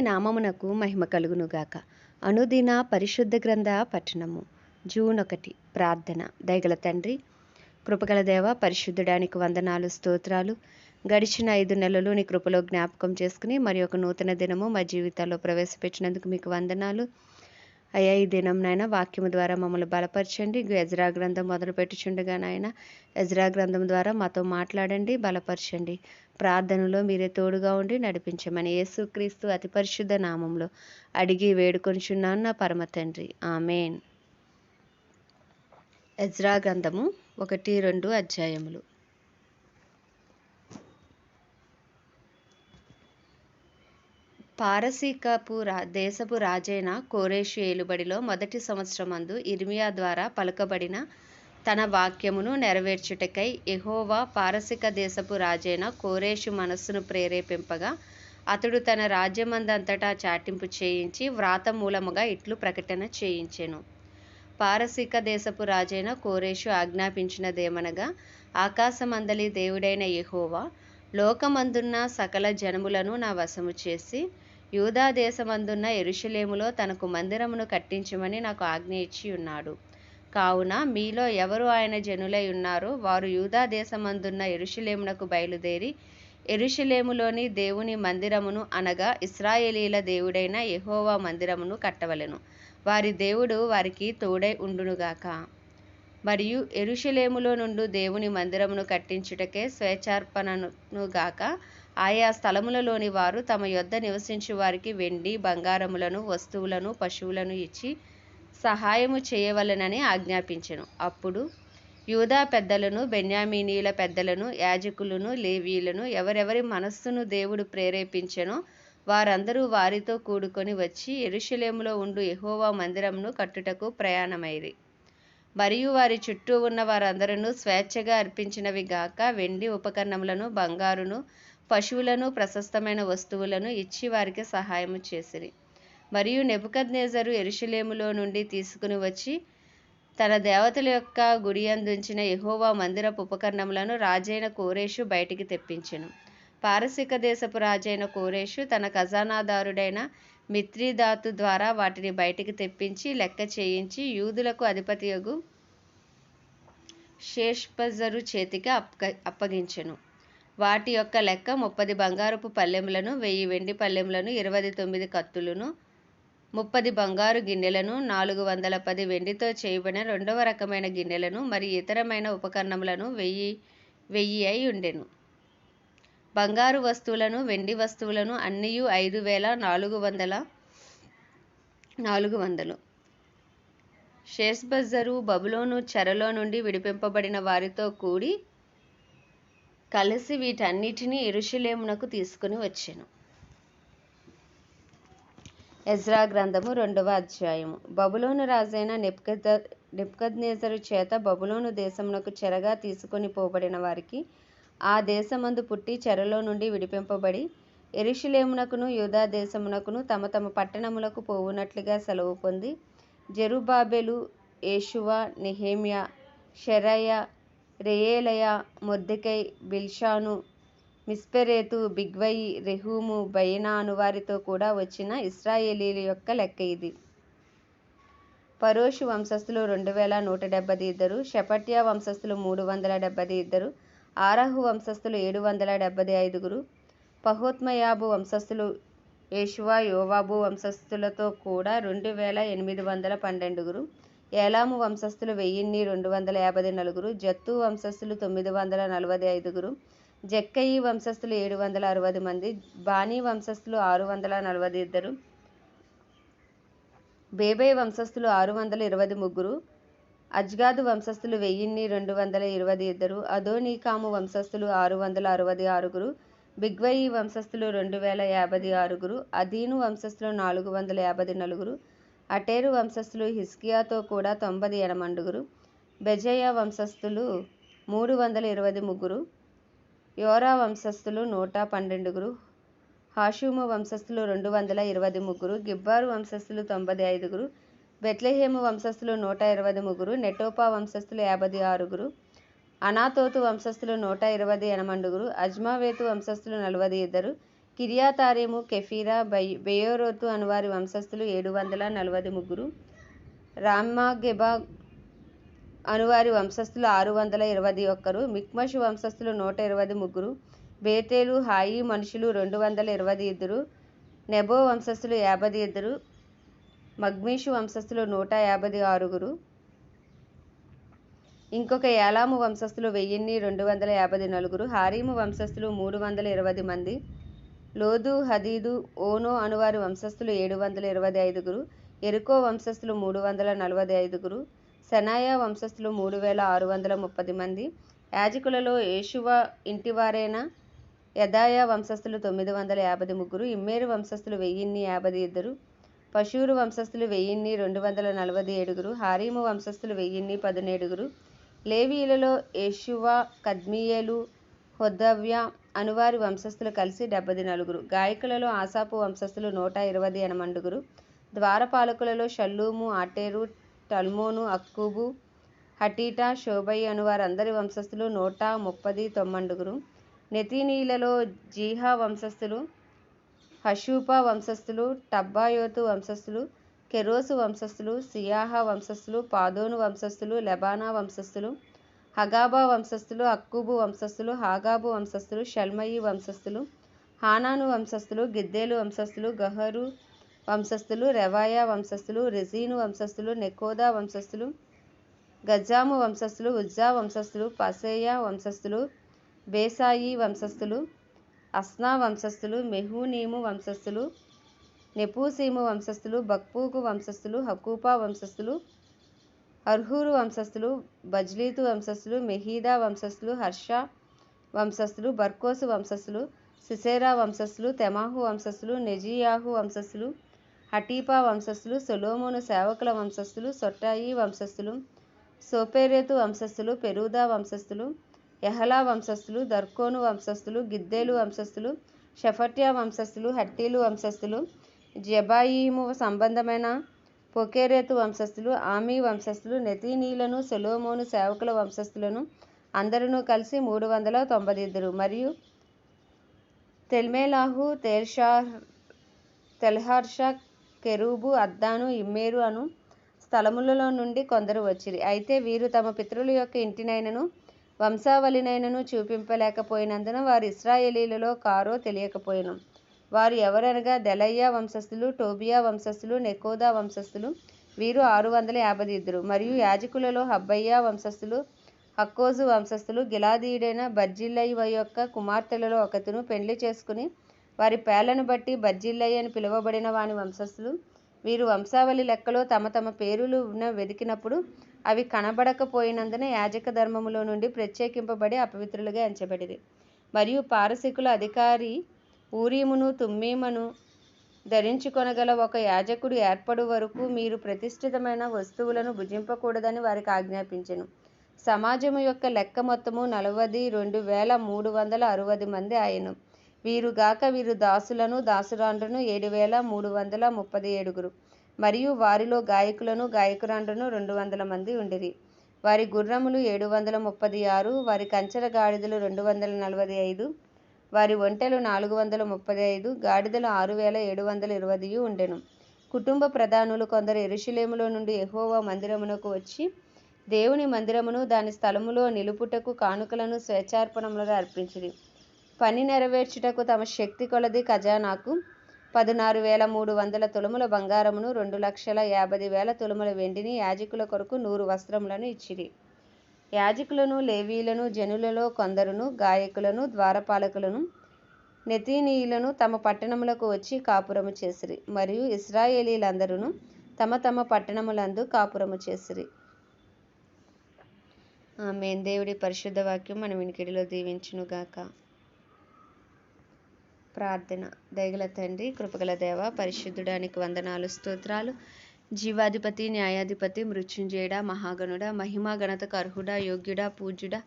నామమునకు మహిమ కలుగునుగాక. అనుదిన పరిశుద్ధ గ్రంథ పఠనము జూన్ ఒకటి. ప్రార్థన. దయగల తండ్రి కృపగల దేవ పరిశుద్ధుడానికి వందనాలు స్తోత్రాలు. గడిచిన ఐదు నెలలు నీ కృపలో జ్ఞాపకం చేసుకుని మరి ఒక నూతన దినము మా జీవితాల్లో ప్రవేశపెట్టినందుకు మీకు వందనాలు. అయ్యా ఈ దినం నాయన వాక్యము ద్వారా మమ్మల్ని బలపరచండి. ఎజ్రా గ్రంథం మొదలు పెట్టుచుండగా నాయన ఎజ్రా గ్రంథం ద్వారా మాతో మాట్లాడండి బలపరచండి. ప్రార్థనలో మీరే తోడుగా ఉండి నడిపించమని యేసుక్రీస్తు అతి పరిశుద్ధ నామంలో అడిగి వేడుకొనిచున్నాను నా పరమ తండ్రి. ఆమెన్. ఎజ్రా గ్రంథము ఒకటి రెండు అధ్యాయములు. పారసీకపు రా దేశపు రాజైన కోరేషు ఏలుబడిలో మొదటి సంవత్సరమందు ఇర్మియా ద్వారా పలుకబడిన తన వాక్యమును నెరవేర్చుటకై ఎహోవా పారసిక దేశపు రాజైన కోరేషు మనస్సును ప్రేరేపింపగా అతడు తన రాజ్యమందంతటా చాటింపు చేయించి వ్రాత మూలముగా ఇట్లు ప్రకటన చేయించెను. పారసిక దేశపు రాజైన కోరేషు ఆజ్ఞాపించినదేమనగా ఆకాశమందలి దేవుడైన యెహోవా లోకమందున్న సకల జనములను నా వశము చేసి యూదా దేశమందున్న ఎరుషలేములో తనకు మందిరమును కట్టించమని నాకు ఆజ్ఞ ఇచ్చి ఉన్నాడు కావున మీలో ఎవరు ఆయన జనులై ఉన్నారో? వారు యూదా దేశమందున్న ఎరుషులేమునకు బయలుదేరి ఎరుషలేములోని దేవుని మందిరమును అనగా ఇస్రాయేలీల దేవుడైన యహోవా మందిరమును కట్టవలెను. వారి దేవుడు వారికి తోడై ఉండునుగాక. మరియు ఎరుషలేములో నుండి దేవుని మందిరమును కట్టించుటకే స్వేచ్ఛార్పణనుగాక ఆయా స్థలములలోని వారు తమ యొద్ద నివసించు వారికి వెండి బంగారములను వస్తువులను పశువులను ఇచ్చి సహాయము చేయవలెనని ఆజ్ఞాపించెను. అప్పుడు యూదా పెద్దలను బెన్యామీనీల పెద్దలను యాజకులను లేవీలను ఎవరెవరి మనస్సును దేవుడు ప్రేరేపించెనో వారందరూ వారితో కూడుకొని వచ్చి ఎరుషలేములో ఉండు ఎహోవా మందిరంను కట్టుటకు ప్రయాణమైంది మరియు వారి చుట్టూ ఉన్న వారందరూ స్వేచ్ఛగా అర్పించినవి గాక వెండి ఉపకరణములను బంగారును పశువులను ప్రశస్తమైన వస్తువులను ఇచ్చి వారికి సహాయము చేసిరి. మరియు నెబుకద్నేజరు ఎరుషలేములో నుండి తీసుకుని వచ్చి తన దేవతల యొక్క గుడి అందించిన ఎహోవా మందిరపు ఉపకరణములను రాజైన కోరేషు బయటికి తెప్పించెను. పారసిక దేశపు రాజైన కోరేషు తన ఖజానాదారుడైన మిత్రీదాతు ద్వారా వాటిని బయటికి తెప్పించి లెక్క చేయించి యూదులకు అధిపతియగు షేష్పజరు చేతికి అప్ప అప్పగించెను. వాటి యొక్క లెక్క ముప్పది బంగారపు పల్లెములను వెయ్యి వెండి పల్లెములను ఇరవై తొమ్మిది కత్తులను ముప్పది బంగారు గిన్నెలను నాలుగు వందల పది వెండితో చేయబడిన రెండవ రకమైన గిన్నెలను మరి ఇతరమైన ఉపకరణములను వెయ్యి వెయ్యి అయి ఉండెను. బంగారు వస్తువులను వెండి వస్తువులను అన్నియు ఐదు వేల నాలుగు వందల నాలుగు వందలు. షేష్బజరు బబులోను చెరలో నుండి విడిపింపబడిన వారితో కూడి కలిసి వీటన్నిటినీ ఇరుషులేమునకు తీసుకుని వచ్చాను. ఎజ్రా గ్రంథము రెండవ అధ్యాయము. బబులోను రాజైన నెప్కద నెప్కద్నేజరు చేత బబులోను దేశమునకు చెరగా తీసుకొని పోబడిన వారికి ఆ దేశమందు పుట్టి చెరలో నుండి విడిపింపబడి ఎరుషులేమునకును యూదా దేశమునకును తమ తమ పట్టణములకు పోవునట్లుగా సెలవు పొంది జెరుబాబెలు యేషువ నిహేమ్య షెరయ రేయేలయ మొద్దెకై బిల్షాను మిస్పెరేతు బిగ్వయి రెహూము బయనా అను వారితో కూడా వచ్చిన ఇస్రాయేలీల యొక్క లెక్క ఇది. పరోషు వంశస్థులు రెండు వేల నూట డెబ్బై ఇద్దరు షపట్యా వంశస్థులు మూడు వందల డెబ్బై ఇద్దరు ఆరాహు వంశస్థులు ఏడు వందల డెబ్బై ఐదుగురు పహోత్మయాబు వంశస్థులు యేషువా యోవాబు వంశస్థులతో కూడా రెండు వేల ఎనిమిది వందల పన్నెండుగురు ఏలాము వంశస్థులు వెయ్యిన్ని రెండు వందల యాభై నలుగురు జత్తు వంశస్థులు తొమ్మిది వందల నలభై ఐదుగురు జక్కయి వంశస్థులు ఏడు వందల అరవై మంది బానీ వంశస్థులు ఆరు వందల నలభై ఇద్దరు బేబే వంశస్థులు ఆరు వందల ఇరవై ముగ్గురు అజ్గాదు వంశస్థులు వెయ్యిన్ని రెండు వందల ఇరవై ఇద్దరు అదోనీకాము వంశస్థులు ఆరు వందల అరవై ఆరుగురు బిగ్వయి వంశస్థులు రెండు వేల యాభై ఆరుగురు అదీను వంశస్థులు నాలుగు వందల యాభై నలుగురు అటేరు వంశస్థులు హిస్కియాతో కూడా తొంభై ఎనమండుగురు బెజయ వంశస్థులు మూడు వందల ఇరవై ముగ్గురు యోరా వంశస్థులు నూట పన్నెండుగురు హాషుము వంశస్థులు రెండు వందల ఇరవై ముగ్గురు గిబ్బారు వంశస్థులు తొంభై ఐదుగురు బెత్లెహేము వంశస్థులు నూట ఇరవై ముగ్గురు నెటోపా వంశస్థులు యాభై ఆరుగురు అనాతోతు వంశస్థులు నూట ఇరవై ఎనమండుగురు అజ్మావేతు వంశస్థులు నలభై ఇద్దరు కిరియాతారేము కెఫీరా బై బెయోరోతు అనువారి వంశస్థులు ఏడు వందల నలభై ముగ్గురు రామాగెబా అనువారి వంశస్థులు ఆరు వందల ఇరవై ఒక్కరు మిక్మషు వంశస్థులు నూట ఇరవై ముగ్గురు బేతేలు హాయి మనుషులు రెండు వందల ఇరవై ఇద్దరు నెబో వంశస్థులు యాభై ఇద్దరు మగ్మీషు వంశస్థులు నూట యాభై ఆరుగురు. ఇంకొక ఏలాము వంశస్థులు వెయ్యిన్ని రెండు వందల యాభై నలుగురు హారీము వంశస్థులు మూడు వందల ఇరవై మంది లోదు హదీదు ఓనో అనువారి వంశస్థులు ఏడు వందల ఇరవై ఐదుగురు ఎరుకో వంశస్థులు మూడు వందల నలభై ఐదుగురు శనాయా వంశస్థులు మూడు వేల ఆరు వందల ముప్పది మంది. యాజకులలో యేషువ ఇంటివారైన యదాయా వంశస్థులు తొమ్మిది వందల యాభై ముగ్గురు. ఇమ్మేరు వంశస్థులు వెయ్యిన్ని యాభై ఇద్దరు. పశువురు వంశస్థులు వెయ్యిన్ని రెండు వందల నలభై ఏడుగురు. హారీము వంశస్థులు వెయ్యిన్ని పదునేడుగురు. లేవీలలో యేషువ కద్మియేలు హొద్దవ్య అనువారి వంశస్థులు కలిసి డెబ్బై నలుగురు. గాయకులలో ఆసాపు వంశస్థులు నూట ఇరవై ఎనమండుగురు. ద్వారపాలకులలో షల్లూము ఆటేరు టల్మోను అక్కూబు హటీటా షోబై అను వారందరి వంశస్థులు నూట ముప్పది తొమ్మండుగురు. నెతీనీలలో జీహా వంశస్థులు హషూపా వంశస్థులు టబ్బాయోతు వంశస్థులు కెరోసు వంశస్థులు సియాహా వంశస్థులు పాదోను వంశస్థులు లెబానా వంశస్థులు హగాబా వంశస్థులు అక్కుబు వంశస్థులు హాగాబు వంశస్థులు షల్మయి వంశస్థులు హానాను వంశస్థులు గిద్దేలు వంశస్థులు గహరు వంశస్థులు రెవాయా వంశస్థులు రెజీను వంశస్థులు నెకోదా వంశస్థులు గజాము వంశస్థులు ఉజ్జా వంశస్థులు పసేయా వంశస్థులు బేసాయి వంశస్థులు అస్నా వంశస్థులు మెహూనీము వంశస్థులు నెపూసీము వంశస్థులు బక్పూకు వంశస్థులు హకూపా వంశస్థులు అర్హూరు వంశస్థులు బజ్లీతు వంశస్థులు మెహీదా వంశస్థులు హర్ష వంశస్థులు బర్కోసు వంశస్థులు సిసేరా వంశస్థులు తెమాహు వంశస్థులు నెజియాహు వంశస్థులు హటీపా వంశస్థులు సొలోమోను సేవకుల వంశస్థులు సొట్టాయి వంశస్థులు సోపేరేతు వంశస్థులు పెరూదా వంశస్థులు ఎహలా వంశస్థులు దర్కోను వంశస్థులు గిద్దేలు వంశస్థులు షఫట్యా వంశస్థులు హట్టీలు వంశస్థులు జబాయిము సంబంధమైన పొకేరేతు వంశస్థులు ఆమీ వంశస్థులు నెతీనీలను సొలోమోను సేవకుల వంశస్థులను అందరూ కలిసి మూడు వందల తొంభై ఇద్దరు మరియు తెల్మేలాహు తేల్షార్ తెల్హార్షా కెరూబు అద్దాను ఇమ్మేరు అను స్థలములలో నుండి కొందరు వచ్చిరి. అయితే వీరు తమ పితరుల యొక్క ఇంటినైనను వంశావళినైనను చూపింపలేకపోయినందున వారు ఇస్రాయేలీలలో కారో తెలియకపోయినం. వారు ఎవరనగా దెలయ్య వంశస్థులు టోబియా వంశస్థులు నెకోదా వంశస్థులు వీరు ఆరు వందల యాభై ఇద్దరు. మరియు యాజకులలో హబ్బయ్య వంశస్థులు హక్కోజు వంశస్థులు గిలాదీయుడైన బర్జిల్లయ్య యొక్క కుమార్తెలలో ఒకతును పెండ్లి చేసుకుని వారి పేర్లను బట్టి బర్జిల్లయ్య అని పిలువబడిన వాని వంశస్థులు. వీరు వంశావళి లెక్కలో తమ తమ పేరులు ఉన్న వెదికినప్పుడు అవి కనబడకపోయినందున యాజక ధర్మములో నుండి ప్రత్యేకింపబడి అపవిత్రులుగా ఎంచబడింది మరియు పారసికుల అధికారి ఊరీమును తుమ్మీమను ధరించుకొనగల ఒక యాజకుడు ఏర్పడు వరకు మీరు ప్రతిష్ఠితమైన వస్తువులను భుజింపకూడదని వారికి ఆజ్ఞాపించెను. సమాజము యొక్క లెక్క మొత్తము నలవది రెండు వేల మూడు వందల అరవై మంది ఆయను. వీరుగాక వీరు దాసులను దాసురాండ్రును ఏడు వేల మూడు వందల ముప్పై ఏడుగురు మరియు వారిలో గాయకులను గాయకురాండ్రును రెండు వందల మంది ఉండిరి. వారి గుర్రములు ఏడు వందల ముప్పై ఆరు వారి కంచెర గాడిదలు రెండు వందల నలభై ఐదు వారి ఒంటెలు నాలుగు వందల ముప్పై ఐదు గాడిదలు ఆరు వేల ఏడు వందల ఇరవై ఉండెను. కుటుంబ ప్రధానులు కొందరు ఎరుషులేములో నుండి ఎహోవా మందిరమునకు వచ్చి దేవుని మందిరమును దాని స్థలములో నిలుపుటకు కానుకలను స్వేచ్ఛార్పణములుగా అర్పించిరి. పని నెరవేర్చుటకు తమ శక్తి కొలది ఖజానాకు పదునారు వేల మూడు వందల తులముల బంగారమును రెండు లక్షల యాభై వేల తులముల వెండిని యాజకుల కొరకు నూరు వస్త్రములను ఇచ్చిరి. యాజకులను లేవీలను జనులలో కొందరును గాయకులను ద్వారపాలకులను నెతీనీయులను తమ పట్టణములకు వచ్చి కాపురము చేసిరి. మరియు ఇస్రాయేలీలందరూ తమ తమ పట్టణములందు కాపురము చేసిరి. ఆమేన్. దేవుడి పరిశుద్ధ వాక్యం మన వినికిడిలో దీవించునుగాక. ప్రార్థన. దయగల తండ్రి కృపగల దేవ పరిశుద్ధుడానికి వందనాలు స్తోత్రాలు. జీవాధిపతి న్యాయాధిపతి మృత్యుంజయుడ మహాగణుడ మహిమా గణతకు అర్హుడా యోగ్యుడా పూజ్యుడా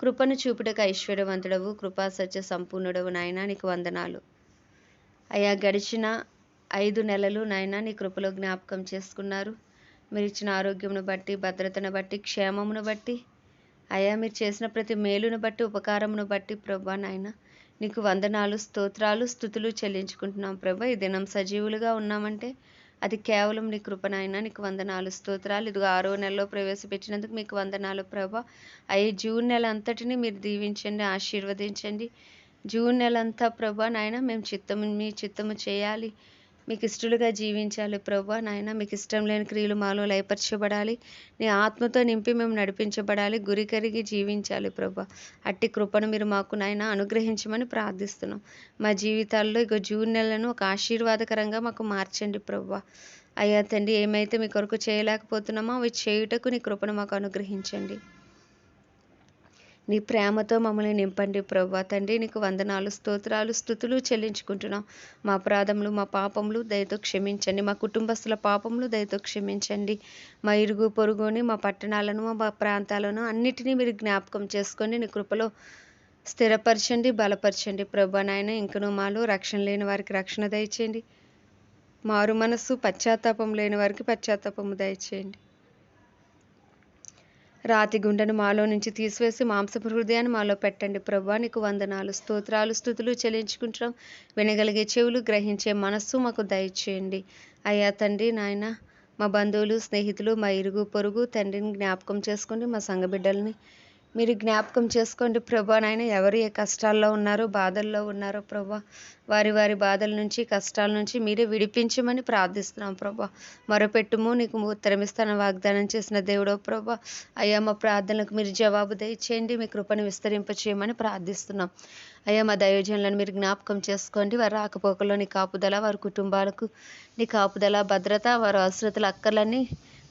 కృపను చూపుటకు ఐశ్వర్యవంతుడవు కృపా సత్య సంపూర్ణుడవు నాయన నీకు వందనాలు. అయా గడిచిన ఐదు నెలలు నాయన నీ కృపలో జ్ఞాపకం చేసుకున్నారు. మీరు ఇచ్చిన ఆరోగ్యమును బట్టి భద్రతను బట్టి క్షేమమును బట్టి అయా మీరు చేసిన ప్రతి మేలును బట్టి ఉపకారమును బట్టి ప్రభా నాయన నీకు వందనాలు స్తోత్రాలు స్థుతులు చెల్లించుకుంటున్నాం ప్రభా. ఈ దినం సజీవులుగా ఉన్నామంటే అది కేవలం నీ కృపనైనా నీకు వందనాలు స్తోత్రాలు. ఇదిగో ఆరో నెలలో ప్రవేశపెట్టినందుకు మీకు వందనాలు ప్రభా. అయ్యి జూన్ నెల అంతటిని మీరు దీవించండి ఆశీర్వదించండి. జూన్ నెల అంతా ప్రభా నాయన మేము చిత్తము మీ చిత్తము చేయాలి. మీకు ఇష్టలుగా జీవించాలి ప్రభు నాయన మీకు ఇష్టం లేని క్రియలు మాలో లయపరచబడాలి. నీ ఆత్మతో నింపి మేము నడిపించబడాలి గురి కరిగి జీవించాలి ప్రభు అట్టి కృపను మీరు మాకు నాయన అనుగ్రహించమని ప్రార్థిస్తున్నాం. మా జీవితాల్లో ఇక జూన్ నెలను ఒక ఆశీర్వాదకరంగా మాకు మార్చండి ప్రభు అయ్యా తండ్రి ఏమైతే మీ కొరకు చేయలేకపోతున్నామో అవి చేయుటకు నీ కృపను మాకు అనుగ్రహించండి. నీ ప్రేమతో మమ్మల్ని నింపండి ప్రభా తండ్రి నీకు వందనాలు స్తోత్రాలు స్థుతులు చెల్లించుకుంటున్నాం. మా అపరాధములు మా పాపములు దయతో క్షమించండి. మా కుటుంబస్తుల పాపములు దయతో క్షమించండి. మా ఇరుగు పొరుగుని మా పట్టణాలను మా ప్రాంతాలను అన్నిటినీ మీరు జ్ఞాపకం చేసుకొని నీ కృపలో స్థిరపరచండి బలపరచండి ప్రభా నాయన. ఇంకనూ మాలో రక్షణ లేని వారికి రక్షణ దయచేయండి. మారు మనస్సు పశ్చాత్తాపం లేని వారికి పశ్చాత్తాపము దయచేయండి. రాతి గుండెను మాలో నుంచి తీసివేసి మాంసపు హృదయాన్ని మాలో పెట్టండి ప్రభా. నీకు వందనాలు స్తోత్రాలు స్థుతులు చెల్లించుకుంటాం వినగలిగే చెవులు గ్రహించే మనస్సు మాకు దయచేయండి. అయ్యా తండ్రి నాయన మా బంధువులు స్నేహితులు మా ఇరుగు పొరుగు తండ్రిని జ్ఞాపకం చేసుకోండి మా సంఘ బిడ్డల్ని మీరు జ్ఞాపకం చేసుకోండి ప్రభా. నాయన ఎవరు ఏ కష్టాల్లో ఉన్నారో బాధల్లో ఉన్నారో ప్రభా వారి వారి బాధల నుంచి కష్టాల నుంచి మీరే విడిపించమని ప్రార్థిస్తున్నాం ప్రభా. మరోపెట్టుము నీకు ఉత్తరమిస్తాన వాగ్దానం చేసిన దేవుడో ప్రభా. అయ్యా మా ప్రార్థనలకు మీరు జవాబు దయచేయండి మీ కృపను విస్తరింపచేయమని ప్రార్థిస్తున్నాం. అయ్యా మా దయోజనులను మీరు జ్ఞాపకం చేసుకోండి. వారి రాకపోకలో నీ కాపుదల వారి కుటుంబాలకు నీ కాపుదల భద్రత వారి అవసరతల అక్కర్లన్నీ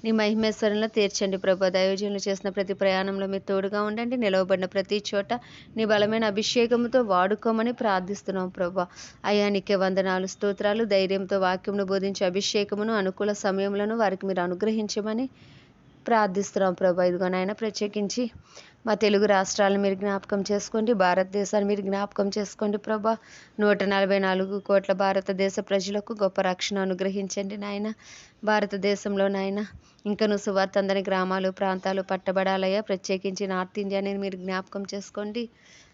నీ మహిమేశ్వరంలో తీర్చండి ప్రభా. దయోజనులు చేసిన ప్రతి ప్రయాణంలో మీరు తోడుగా ఉండండి. నిలవబడిన ప్రతి చోట నీ బలమైన అభిషేకంతో వాడుకోమని ప్రార్థిస్తున్నాం ప్రభా. అయ్యా నీకే వందనాలు స్తోత్రాలు. ధైర్యంతో వాక్యమును బోధించే అభిషేకమును అనుకూల సమయములను వారికి మీరు అనుగ్రహించమని ప్రార్థిస్తున్నాం ప్రభా. ఇదిగో నాయన ప్రత్యేకించి మా తెలుగు రాష్ట్రాలను మీరు జ్ఞాపకం చేసుకోండి భారతదేశాన్ని మీరు జ్ఞాపకం చేసుకోండి ప్రభా. నూట నలభై నాలుగు కోట్ల భారతదేశ ప్రజలకు గొప్ప రక్షణ అనుగ్రహించండి నాయన. భారతదేశంలో నాయన ఇంకను సువార్త అందని గ్రామాలు ప్రాంతాలు పట్టబడాలయ్యా. ప్రత్యేకించి నార్త్ ఇండియాని మీరు జ్ఞాపకం చేసుకోండి.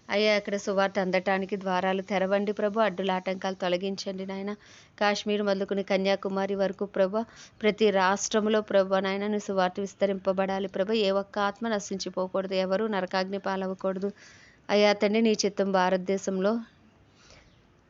అయ్యా అక్కడ సువార్త అందటానికి ద్వారాలు తెరవండి ప్రభు. అడ్డుల ఆటంకాలు తొలగించండి నాయన. కాశ్మీర్ మొదలుకుని కన్యాకుమారి వరకు ప్రభ. ప్రతి రాష్ట్రంలో ప్రభు నాయన నువ్వు సువార్త విస్తరింపబడాలి ప్రభు. ఏ ఒక్క ఆత్మ నశించిపోకూడదు ఎవరు నరకాగ్ని పాలవ్వకూడదు. అయ్యా తండ్రి నీ చిత్తం భారతదేశంలో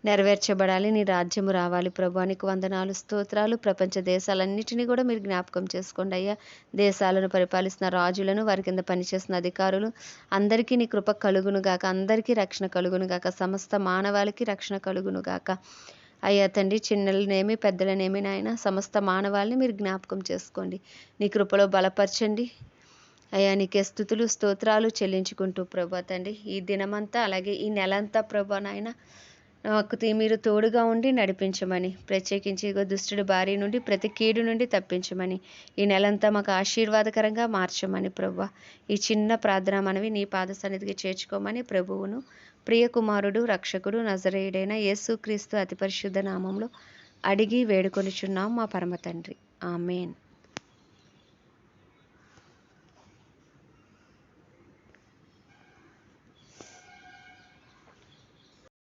నెరవేర్చబడాలి నీ రాజ్యము రావాలి ప్రభు. నీకు వందనాలు స్తోత్రాలు. ప్రపంచ దేశాలన్నింటినీ కూడా మీరు జ్ఞాపకం చేసుకోండి అయ్యా. దేశాలను పరిపాలిస్తున్న రాజులను వారి కింద పనిచేస్తున్న అధికారులు. అందరికీ నీ కృప కలుగును గాక. అందరికీ రక్షణ కలుగును గాక. సమస్త మానవాళికి రక్షణ కలుగును గాక. అయ్యా తండ్రి చిన్నలనేమి పెద్దలనేమి నాయన సమస్త మానవాళ్ళని మీరు జ్ఞాపకం చేసుకోండి. నీ కృపలో బలపరచండి. అయ్యా నీకే స్థుతులు స్తోత్రాలు చెల్లించుకుంటూ ప్రభా తండ్రి. ఈ దినమంతా అలాగే ఈ నెలంతా ప్రభా నాయన నాకు మీరు తోడుగా ఉండి నడిపించమని ప్రత్యేకించి దుష్టుడు భార్య నుండి ప్రతి కీడు నుండి తప్పించమని ఈ నెలంతా మాకు ఆశీర్వాదకరంగా మార్చమని ప్రభు ఈ చిన్న ప్రార్థన మనవి నీ పాద సన్నిధికి చేర్చుకోమని ప్రభువును ప్రియకుమారుడు రక్షకుడు నజరేయుడైన యేసుక్రీస్తు అతి పరిశుద్ధ నామంలో అడిగి వేడుకొనిచున్నాం మా పరమ తండ్రి. ఆమెన్.